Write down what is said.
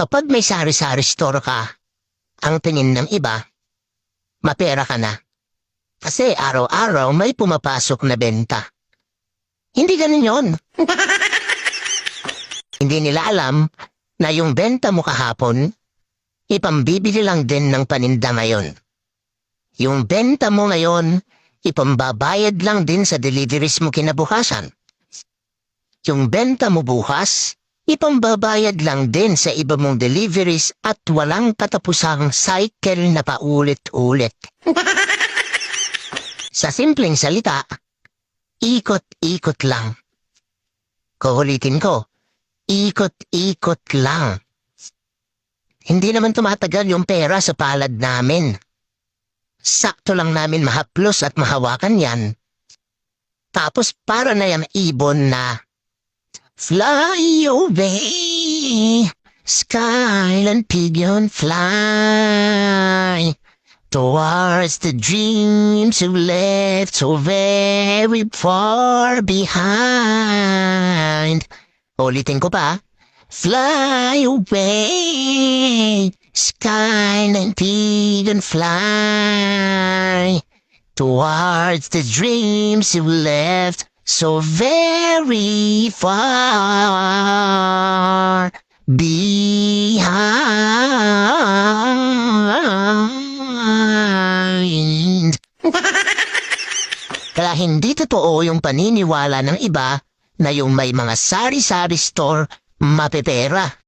Kapag may sari-sari store ka, ang tingin ng iba, mapera ka na. Kasi araw-araw may pumapasok na benta. Hindi ganun yon. Hindi nila alam na yung benta mo kahapon, ipambibili lang din ng paninda ngayon. Yung benta mo ngayon, ipambabayad lang din sa deliveries mo kinabukasan. Yung benta mo bukas, ipambabayad lang din sa iba mong deliveries at walang katapusang cycle na paulit-ulit. sa simpleng salita, ikot-ikot lang. Kuulitin ko, ikot-ikot lang. Hindi naman tumatagal yung pera sa palad namin. Sakto lang namin mahaplos at mahawakan yan. Tapos para na yan ibon na Fly away, skyline pigeon fly towards the dreams you left so very far behind. Ulitin ko pa. Fly away, skyline pigeon fly towards the dreams you left so very far behind. Kaya hindi totoo yung paniniwala ng iba na yung may mga sari-sari store mapepera.